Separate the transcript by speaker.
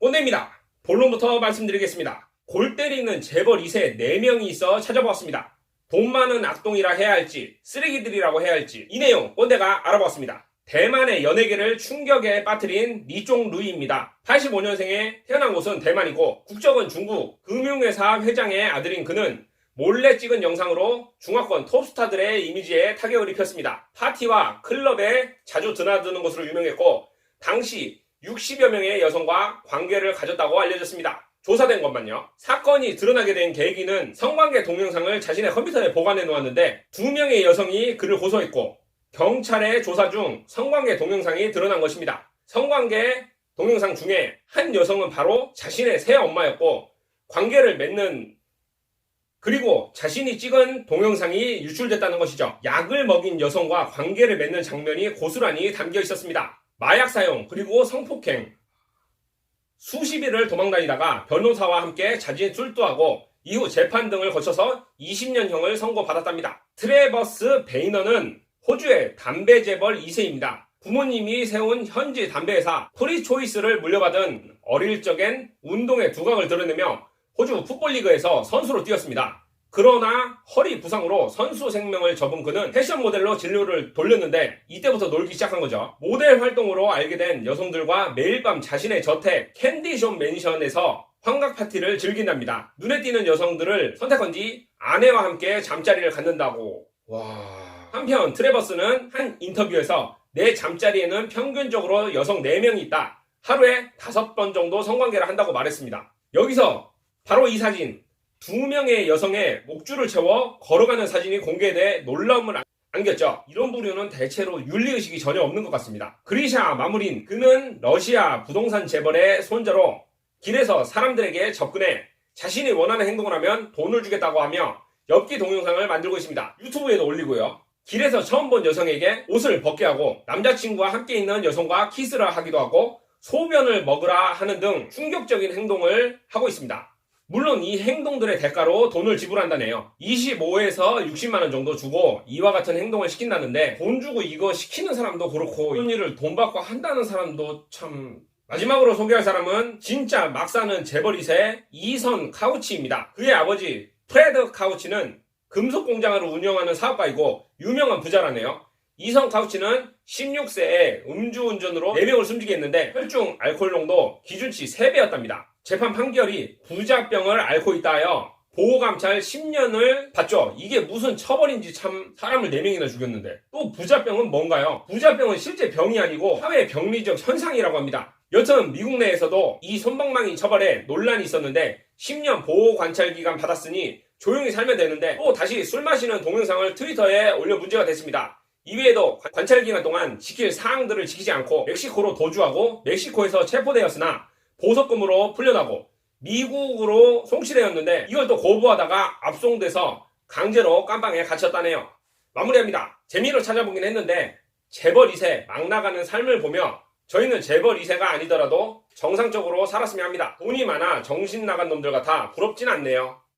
Speaker 1: 꼰대입니다. 본론부터 말씀드리겠습니다. 골 때리는 재벌 2세 4명이 있어 찾아보았습니다. 돈 많은 악동이라 해야 할지, 쓰레기들이라고 해야 할지, 이 내용 꼰대가 알아보았습니다. 대만의 연예계를 충격에 빠뜨린 리종 루이입니다. 85년생에 태어난 곳은 대만이고, 국적은 중국, 금융회사 회장의 아들인 그는 몰래 찍은 영상으로 중화권 톱스타들의 이미지에 타격을 입혔습니다. 파티와 클럽에 자주 드나드는 것으로 유명했고, 당시 60여 명의 여성과 관계를 가졌다고 알려졌습니다. 조사된 것만요. 사건이 드러나게 된 계기는 성관계 동영상을 자신의 컴퓨터에 보관해 놓았는데 두 명의 여성이 그를 고소했고 경찰의 조사 중 성관계 동영상이 드러난 것입니다. 성관계 동영상 중에 한 여성은 바로 자신의 새 엄마였고 관계를 맺는 그리고 자신이 찍은 동영상이 유출됐다는 것이죠. 약을 먹인 여성과 관계를 맺는 장면이 고스란히 담겨 있었습니다. 마약 사용 그리고 성폭행 수십 일을 도망다니다가 변호사와 함께 자진 출두하고 이후 재판 등을 거쳐서 20년형을 선고받았답니다. 트레버스 베이너는 호주의 담배 재벌 2세입니다. 부모님이 세운 현지 담배회사 프리초이스를 물려받은 어릴 적엔 운동의 두각을 드러내며 호주 풋볼리그에서 선수로 뛰었습니다. 그러나 허리 부상으로 선수 생명을 접은 그는 패션 모델로 진로를 돌렸는데 이때부터 놀기 시작한 거죠. 모델 활동으로 알게 된 여성들과 매일 밤 자신의 저택 캔디숍 맨션에서 환각 파티를 즐긴답니다. 눈에 띄는 여성들을 선택한 뒤 아내와 함께 잠자리를 갖는다고. 와. 한편 트레버스는 한 인터뷰에서 내 잠자리에는 평균적으로 여성 4명이 있다. 하루에 5번 정도 성관계를 한다고 말했습니다. 여기서 바로 이 사진 두 명의 여성의 목줄을 채워 걸어가는 사진이 공개돼 놀라움을 안- 안겼죠. 이런 부류는 대체로 윤리의식이 전혀 없는 것 같습니다. 그리샤 마무린 그는 러시아 부동산 재벌의 손자로 길에서 사람들에게 접근해 자신이 원하는 행동을 하면 돈을 주겠다고 하며 엽기 동영상을 만들고 있습니다. 유튜브에도 올리고요. 길에서 처음 본 여성에게 옷을 벗게 하고 남자친구와 함께 있는 여성과 키스를 하기도 하고 소변을 먹으라 하는 등 충격적인 행동을 하고 있습니다. 물론 이 행동들의 대가로 돈을 지불한다네요. 25에서 60만 원 정도 주고 이와 같은 행동을 시킨다는데 돈 주고 이거 시키는 사람도 그렇고 이런 일을 돈 받고 한다는 사람도 참 마지막으로 소개할 사람은 진짜 막 사는 재벌 2세 이선 카우치입니다. 그의 아버지 프레드 카우치는 금속 공장을 운영하는 사업가이고 유명한 부자라네요. 이선 카우치는 16세에 음주운전으로 4명을 숨지게 했는데 혈중 알코올 농도 기준치 3배였답니다. 재판 판결이 부자병을 앓고 있다 하여 보호감찰 10년을 받죠. 이게 무슨 처벌인지 참 사람을 4명이나 죽였는데 또 부자병은 뭔가요? 부자병은 실제 병이 아니고 사회 병리적 현상이라고 합니다. 여튼 미국 내에서도 이 손방망이 처벌에 논란이 있었는데 10년 보호 관찰 기간 받았으니 조용히 살면 되는데 또 다시 술 마시는 동영상을 트위터에 올려 문제가 됐습니다. 이외에도 관- 관찰 기간 동안 지킬 사항들을 지키지 않고 멕시코로 도주하고 멕시코에서 체포되었으나 보석금으로 풀려나고 미국으로 송치되었는데 이걸 또 거부하다가 압송돼서 강제로 깜방에 갇혔다네요. 마무리합니다. 재미로 찾아보긴 했는데 재벌 2세 막 나가는 삶을 보며 저희는 재벌 2세가 아니더라도 정상적으로 살았으면 합니다. 돈이 많아 정신 나간 놈들 같아 부럽진 않네요.